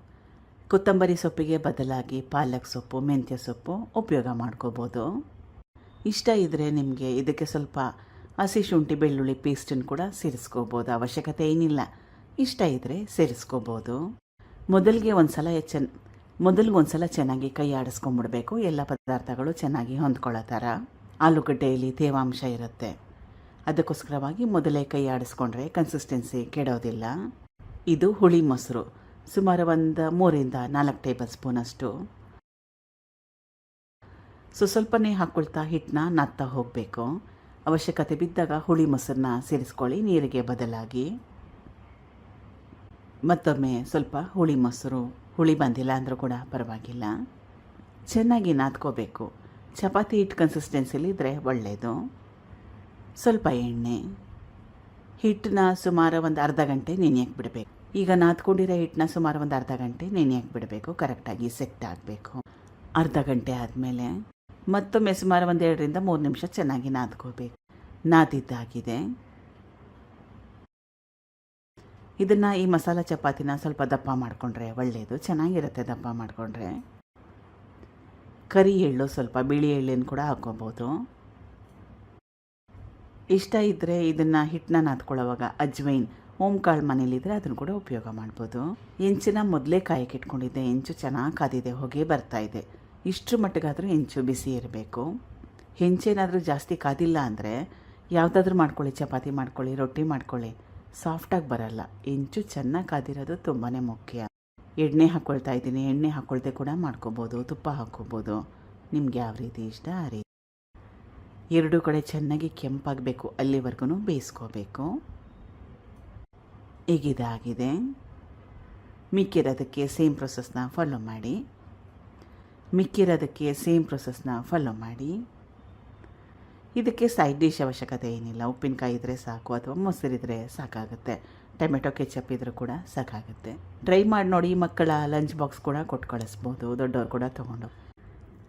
ಕೊತ್ತಂಬರಿ ಸೊಪ್ಪಿಗೆ ಬದಲಾಗಿ ಪಾಲಕ್ ಸೊಪ್ಪು, ಮೆಂತ್ಯ ಸೊಪ್ಪು ಉಪಯೋಗ ಮಾಡ್ಕೋಬೋದು. ಇಷ್ಟ ಇದ್ದರೆ ನಿಮಗೆ ಇದಕ್ಕೆ ಸ್ವಲ್ಪ ಹಸಿ ಶುಂಠಿ, ಬೆಳ್ಳುಳ್ಳಿ ಪೇಸ್ಟನ್ನು ಕೂಡ ಸೇರಿಸ್ಕೋಬೋದು. ಅವಶ್ಯಕತೆ ಏನಿಲ್ಲ. ಇಷ್ಟ ಇದ್ದರೆ ಸೇರಿಸ್ಕೋಬೋದು. ಮೊದಲಿಗೆ ಒಂದು ಸಲ ಚೆನ್ನ ಮೊದಲಿಗೆ ಒಂದು ಸಲ ಚೆನ್ನಾಗಿ ಕೈ ಆಡಿಸ್ಕೊಂಬಿಡ್ಬೇಕು. ಎಲ್ಲ ಪದಾರ್ಥಗಳು ಚೆನ್ನಾಗಿ ಹೊಂದ್ಕೊಳ್ಳೋ ಥರ. ಆಲೂಗಡ್ಡೆಯಲ್ಲಿ ತೇವಾಂಶ ಇರುತ್ತೆ. ಅದಕ್ಕೋಸ್ಕರವಾಗಿ ಮೊದಲೇ ಕೈ ಆಡಿಸ್ಕೊಂಡ್ರೆ ಕನ್ಸಿಸ್ಟೆನ್ಸಿ ಕೆಡೋದಿಲ್ಲ. ಇದು ಹುಳಿ ಮೊಸರು, ಸುಮಾರು ಒಂದು ಮೂರಿಂದ ನಾಲ್ಕು ಟೇಬಲ್ ಸ್ಪೂನಷ್ಟು ಸೊ, ಸ್ವಲ್ಪನೇ ಹಾಕ್ಕೊಳ್ತಾ ಹಿಟ್ಟನ್ನ ನಾದ್ತಾ ಹೋಗಬೇಕು. ಅವಶ್ಯಕತೆ ಬಿದ್ದಾಗ ಹುಳಿ ಮೊಸರನ್ನ ಸೇರಿಸ್ಕೊಳ್ಳಿ ನೀರಿಗೆ ಬದಲಾಗಿ. ಮತ್ತೊಮ್ಮೆ ಸ್ವಲ್ಪ ಹುಳಿ ಮೊಸರು, ಹುಳಿ ಬಂದಿಲ್ಲ ಅಂದರೂ ಕೂಡ ಪರವಾಗಿಲ್ಲ. ಚೆನ್ನಾಗಿ ನಾದ್ಕೋಬೇಕು. ಚಪಾತಿ ಹಿಟ್ಟು ಕನ್ಸಿಸ್ಟೆನ್ಸಿಲಿ ಇದ್ದರೆ ಒಳ್ಳೆಯದು ಸ್ವಲ್ಪ ಎಣ್ಣೆ, ಹಿಟ್ಟನ್ನ ಸುಮಾರು ಒಂದು ಅರ್ಧ ಗಂಟೆ ನೆನೆಯಕ್ಕೆ ಬಿಡಬೇಕು. ಈಗ ನಾದ್ಕೊಂಡಿರೋ ಹಿಟ್ಟನ್ನ ಸುಮಾರು ಒಂದು ಅರ್ಧ ಗಂಟೆ ನೆನೆಯಕ್ಕೆ ಬಿಡಬೇಕು, ಕರೆಕ್ಟಾಗಿ ಸೆಟ್ ಆಗಬೇಕು. ಅರ್ಧ ಗಂಟೆ ಆದಮೇಲೆ ಮತ್ತೊಮ್ಮೆ ಸುಮಾರು ಒಂದು ಎರಡರಿಂದ ಮೂರು ನಿಮಿಷ ಚೆನ್ನಾಗಿ ನಾದ್ಕೋಬೇಕು. ನಾದಿದ್ದಾಗಿದೆ. ಇದನ್ನು ಈ ಮಸಾಲ ಚಪಾತಿನ ಸ್ವಲ್ಪ ದಪ್ಪ ಮಾಡಿಕೊಂಡ್ರೆ ಒಳ್ಳೆಯದು ಚೆನ್ನಾಗಿರುತ್ತೆ ದಪ್ಪ ಮಾಡಿಕೊಂಡ್ರೆ. ಕರಿ ಎಳ್ಳು ಸ್ವಲ್ಪ, ಬಿಳಿ ಎಳ್ಳಿನ ಕೂಡ ಹಾಕ್ಕೋಬೋದು. ಇಷ್ಟ ಇದ್ದರೆ ಇದನ್ನು ಹಿಟ್ಟನ್ನ ನಾದ್ಕೊಳ್ಳೋವಾಗ ಅಜ್ವೈನ್ ಓಂಕಾಳು ಮನೇಲಿದ್ದರೆ ಅದನ್ನು ಕೂಡ ಉಪಯೋಗ ಮಾಡ್ಬೋದು. ಹೆಂಚಿನ ಮೊದಲೇ ಕಾಯಕ್ಕೆ ಇಟ್ಕೊಂಡಿದ್ದೆ, ಹೆಂಚು ಚೆನ್ನಾಗಿ ಕಾದಿದೆ, ಹೊಗೆ ಬರ್ತಾ ಇದೆ. ಇಷ್ಟರ ಮಟ್ಟಿಗಾದರೂ ಹೆಂಚು ಬಿಸಿ ಇರಬೇಕು. ಹೆಂಚೇನಾದರೂ ಜಾಸ್ತಿ ಕಾದಿಲ್ಲ ಅಂದರೆ ಯಾವುದಾದ್ರೂ ಮಾಡ್ಕೊಳ್ಳಿ, ಚಪಾತಿ ಮಾಡ್ಕೊಳ್ಳಿ, ರೊಟ್ಟಿ ಮಾಡ್ಕೊಳ್ಳಿ ಸಾಫ್ಟಾಗಿ ಬರಲ್ಲ. ಹೆಂಚು ಚೆನ್ನಾಗಿ ಕಾದಿರೋದು ತುಂಬಾ ಮುಖ್ಯ. ಎಣ್ಣೆ ಹಾಕ್ಕೊಳ್ತಾ ಇದ್ದೀನಿ, ಎಣ್ಣೆ ಹಾಕ್ಕೊಳ್ತೆ ಕೂಡ ಮಾಡ್ಕೋಬೋದು, ತುಪ್ಪ ಹಾಕ್ಕೋಬೋದು ನಿಮ್ಗೆ ಯಾವ ರೀತಿ ಇಷ್ಟ, ಆ ರೀತಿ. ಎರಡೂ ಕಡೆ ಚೆನ್ನಾಗಿ ಕೆಂಪಾಗಬೇಕು ಅಲ್ಲಿವರೆಗೂ ಬೇಯಿಸ್ಕೋಬೇಕು. ಈಗ ಇದಾಗಿದೆ ಮಿಕ್ಕಿರೋದಕ್ಕೆ ಸೇಮ್ ಪ್ರೊಸೆಸ್ನ ಫಾಲೋ ಮಾಡಿ. ಮಿಕ್ಕಿರೋದಕ್ಕೆ ಸೇಮ್ ಪ್ರೊಸೆಸ್ನ ಫಾಲೋ ಮಾಡಿ. ಇದಕ್ಕೆ ಸೈಡ್ ಡಿಶ್ ಅವಶ್ಯಕತೆ ಏನಿಲ್ಲ. ಉಪ್ಪಿನಕಾಯಿ ಇದ್ದರೆ ಸಾಕು ಅಥವಾ ಮೊಸರಿದ್ರೆ ಸಾಕಾಗುತ್ತೆ. ಟೊಮೆಟೊ ಕೆಚಪ್ ಇದ್ರೂ ಕೂಡ ಸಾಕಾಗುತ್ತೆ. ಟ್ರೈ ಮಾಡಿ ನೋಡಿ ಮಕ್ಕಳ ಲಂಚ್ ಬಾಕ್ಸ್ ಕೂಡ ಕೊಟ್ಟು ಕಳಿಸ್ಬೋದು ದೊಡ್ಡವ್ರು ಕೂಡ ತೊಗೊಂಡು.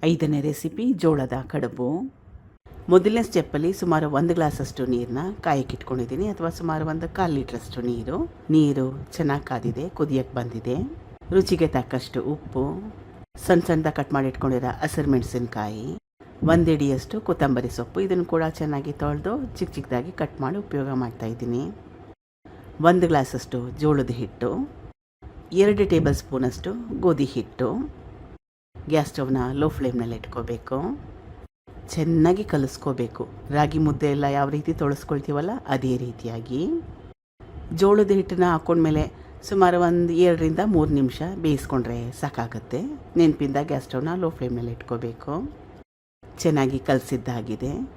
ಐದನೇ ರೆಸಿಪಿ ಜೋಳದ ಕಡುಬು. ಮೊದಲನೇ ಸ್ಟೆಪ್ಪಲ್ಲಿ ಸುಮಾರು ಒಂದು ಗ್ಲಾಸಷ್ಟು ನೀರನ್ನ ಕಾಯಕ್ಕೆ ಇಟ್ಕೊಂಡಿದ್ದೀನಿ, ಅಥವಾ ಸುಮಾರು ಒಂದು ಕಾಲು ಲೀಟ್ರಷ್ಟು ನೀರು. ನೀರು ಚೆನ್ನಾಗಿ ಕಾದಿದೆ ಕುದಿಯಕ್ಕೆ ಬಂದಿದೆ. ರುಚಿಗೆ ತಕ್ಕಷ್ಟು ಉಪ್ಪು, ಸಣ್ಣ ಸಣ್ಣದಾಗಿ ಕಟ್ ಮಾಡಿ ಇಟ್ಕೊಂಡಿರೋ ಹಸಿರು ಮೆಣಸಿನ್ಕಾಯಿ ಒಂದಿಡಿಯಷ್ಟು ಕೊತ್ತಂಬರಿ ಸೊಪ್ಪು. ಇದನ್ನು ಕೂಡ ಚೆನ್ನಾಗಿ ತೊಳೆದು ಚಿಕ್ಕ ಚಿಕ್ಕದಾಗಿ ಕಟ್ ಮಾಡಿ ಉಪಯೋಗ ಮಾಡ್ತಾಯಿದ್ದೀನಿ ಒಂದು ಗ್ಲಾಸಷ್ಟು ಜೋಳದ ಹಿಟ್ಟು, ಎರಡು ಟೇಬಲ್ ಸ್ಪೂನಷ್ಟು ಗೋಧಿ ಹಿಟ್ಟು. ಗ್ಯಾಸ್ ಸ್ಟವ್ನ ಲೋ ಫ್ಲೇಮ್ನಲ್ಲಿ ಇಟ್ಕೋಬೇಕು. ಚೆನ್ನಾಗಿ ಕಲಿಸ್ಕೋಬೇಕು. ರಾಗಿ ಮುದ್ದೆ ಎಲ್ಲ ಯಾವ ರೀತಿ ತೊಳಸ್ಕೊಳ್ತೀವಲ್ಲ ಅದೇ ರೀತಿಯಾಗಿ. ಜೋಳದ ಹಿಟ್ಟನ್ನ ಹಾಕ್ಕೊಂಡ್ಮೇಲೆ ಸುಮಾರು ಒಂದು ಎರಡರಿಂದ ಮೂರು ನಿಮಿಷ ಬೇಯಿಸ್ಕೊಂಡ್ರೆ ಸಾಕಾಗುತ್ತೆ. ನೆನಪಿಂದ ಗ್ಯಾಸ್ ಸ್ಟವ್ನ ಲೋ ಫ್ಲೇಮ್ನಲ್ಲಿ ಇಟ್ಕೋಬೇಕು. ಚೆನ್ನಾಗಿ ಕಲಸಿದ್ದಾಗಿದೆ.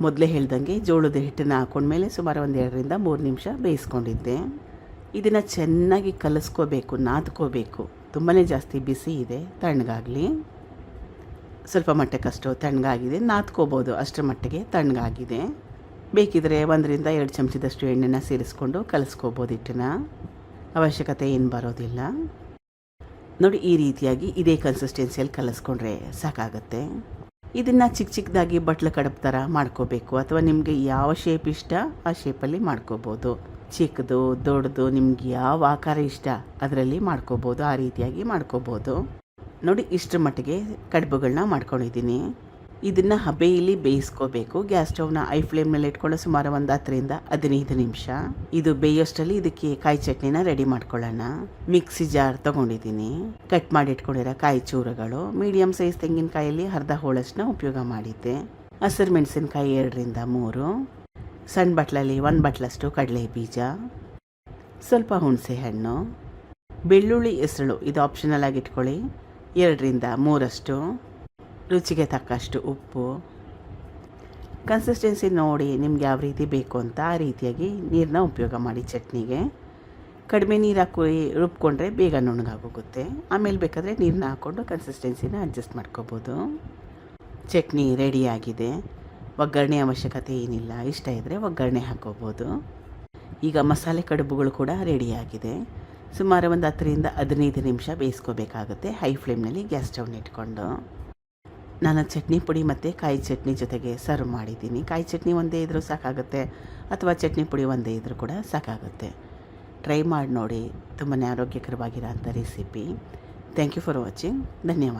ಮೊದಲೇ ಹೇಳ್ದಂಗೆ ಜೋಳದ ಹಿಟ್ಟನ್ನು ಹಾಕ್ಕೊಂಡ್ಮೇಲೆ ಸುಮಾರು ಒಂದು ಎರಡರಿಂದ ಮೂರು ನಿಮಿಷ ಬೇಯಿಸ್ಕೊಂಡಿದ್ದೆ. ಇದನ್ನು ಚೆನ್ನಾಗಿ ಕಲಿಸ್ಕೋಬೇಕು, ನಾದ್ಕೋಬೇಕು. ತುಂಬಾ ಜಾಸ್ತಿ ಬಿಸಿ ಇದೆ, ತಣ್ಣಗಾಗಲಿ. ಸ್ವಲ್ಪ ಮಟ್ಟಕ್ಕಷ್ಟು ತಣ್ಣಗಾಗಿದೆ. ನಾದ್ಕೋಬೋದು ಅಷ್ಟರ ಮಟ್ಟಿಗೆ ತಣ್ಣಗಾಗಿದೆ. ಬೇಕಿದ್ರೆ ಒಂದರಿಂದ ಎರಡು ಚಮಚದಷ್ಟು ಎಣ್ಣೆನ ಸೇರಿಸ್ಕೊಂಡು ಕಲಿಸ್ಕೋಬೋದು ಹಿಟ್ಟನ್ನ. ಅವಶ್ಯಕತೆ ಏನು ಬರೋದಿಲ್ಲ. ನೋಡಿ, ಈ ರೀತಿಯಾಗಿ ಇದೇ ಕನ್ಸಿಸ್ಟೆನ್ಸಿಯಲ್ಲಿ ಕಲಿಸ್ಕೊಂಡ್ರೆ ಸಾಕಾಗುತ್ತೆ. ಇದನ್ನು ಚಿಕ್ಕ ಚಿಕ್ಕದಾಗಿ ಬಟ್ಲು ಕಡಪ್ ಥರ ಮಾಡ್ಕೋಬೇಕು. ಅಥವಾ ನಿಮಗೆ ಯಾವ ಶೇಪ್ ಇಷ್ಟ, ಆ ಶೇಪಲ್ಲಿ ಮಾಡ್ಕೋಬೋದು. ಚಿಕ್ಕದು ದೊಡ್ಡದು ನಿಮ್ಗೆ ಯಾವ ಆಕಾರ ಇಷ್ಟ, ಅದರಲ್ಲಿ ಮಾಡ್ಕೋಬೋದು, ಆ ರೀತಿಯಾಗಿ ಮಾಡ್ಕೋಬೋದು. ನೋಡಿ ಇಷ್ಟರ ಮಟ್ಟಿಗೆ ಕಡುಬುಗಳನ್ನ ಮಾಡ್ಕೊಂಡಿದ್ದೀನಿ. ಇದನ್ನು ಹಬೆಯಲ್ಲಿ ಬೇಯಿಸ್ಕೋಬೇಕು. ಗ್ಯಾಸ್ ಸ್ಟವ್ನ ಐ ಫ್ಲೇಮ್ನಲ್ಲಿ ಇಟ್ಕೊಳ್ಳೋ ಸುಮಾರು ಒಂದು ಹತ್ತರಿಂದ ಹದಿನೈದು ನಿಮಿಷ. ಇದು ಬೇಯೋಷ್ಟರಲ್ಲಿ ಇದಕ್ಕೆ ಕಾಯಿ ಚಟ್ನಿನ ರೆಡಿ ಮಾಡ್ಕೊಳ್ಳೋಣ. ಮಿಕ್ಸಿ ಜಾರ್ ತೊಗೊಂಡಿದ್ದೀನಿ. ಕಟ್ ಮಾಡಿ ಇಟ್ಕೊಂಡಿರೋ ಕಾಯಿ ಚೂರುಗಳು ಮೀಡಿಯಮ್ ಸೈಜ್ ತೆಂಗಿನಕಾಯಲ್ಲಿ ಅರ್ಧ ಹೋಳಷ್ಟನ್ನ ಉಪಯೋಗ ಮಾಡಿದ್ದೆ. ಹಸಿರು ಮೆಣಸಿನಕಾಯಿ ಎರಡರಿಂದ ಮೂರು. ಸಣ್ಣ ಬಟ್ಲಲ್ಲಿ ಒಂದು ಬಟ್ಲಷ್ಟು ಕಡಲೆ ಬೀಜ ಸ್ವಲ್ಪ ಹುಣಸೆ ಹಣ್ಣು ಬೆಳ್ಳುಳ್ಳಿ ಹೆಸರು ಇದು ಆಪ್ಷನಲ್ ಆಗಿ ಇಟ್ಕೊಳ್ಳಿ. ಎರಡರಿಂದ ಮೂರಷ್ಟು, ರುಚಿಗೆ ತಕ್ಕಷ್ಟು ಉಪ್ಪು. ಕನ್ಸಿಸ್ಟೆನ್ಸಿ ನೋಡಿ ನಿಮ್ಗೆ ಯಾವ ರೀತಿ ಬೇಕು ಅಂತ ಆ ರೀತಿಯಾಗಿ ನೀರನ್ನ ಉಪಯೋಗ ಮಾಡಿ ಚಟ್ನಿಗೆ. ಕಡಿಮೆ ನೀರು ಹಾಕಿ ರುಬ್ಕೊಂಡ್ರೆ ಬೇಗ ನುಣ್ಣಗಾಗೋಗುತ್ತೆ ಆಮೇಲೆ ಬೇಕಾದರೆ ನೀರನ್ನ ಹಾಕ್ಕೊಂಡು ಕನ್ಸಿಸ್ಟೆನ್ಸಿನ ಅಡ್ಜಸ್ಟ್ ಮಾಡ್ಕೋಬೋದು. ಚಟ್ನಿ ರೆಡಿಯಾಗಿದೆ ಒಗ್ಗರಣೆ ಅವಶ್ಯಕತೆ ಏನಿಲ್ಲ. ಇಷ್ಟ ಇದ್ದರೆ ಒಗ್ಗರಣೆ ಹಾಕೋಬೋದು. ಈಗ ಮಸಾಲೆ ಕಡುಬುಗಳು ಕೂಡ ರೆಡಿಯಾಗಿದೆ ಸುಮಾರು ಒಂದು ಹತ್ತರಿಂದ ಹದಿನೈದು ನಿಮಿಷ ಬೇಯಿಸ್ಕೋಬೇಕಾಗುತ್ತೆ. ಹೈ ಫ್ಲೇಮ್ನಲ್ಲಿ ಗ್ಯಾಸ್ ಸ್ಟವ್ನ ಇಟ್ಕೊಂಡು. ನಾನು ಚಟ್ನಿ ಪುಡಿ ಮತ್ತು ಕಾಯಿ ಚಟ್ನಿ ಜೊತೆಗೆ ಸರ್ವ್ ಮಾಡಿದ್ದೀನಿ. ಕಾಯಿ ಚಟ್ನಿ ಒಂದೇ ಇದ್ದರೂ ಸಾಕಾಗುತ್ತೆ, ಅಥವಾ ಚಟ್ನಿ ಪುಡಿ ಒಂದೇ ಇದ್ದರೂ ಕೂಡ ಸಾಕಾಗುತ್ತೆ. ಟ್ರೈ ಮಾಡಿ ನೋಡಿ. ತುಂಬಾ ಆರೋಗ್ಯಕರವಾಗಿರೋ ಅಂಥ recipe thank you for watching ಧನ್ಯವಾದ.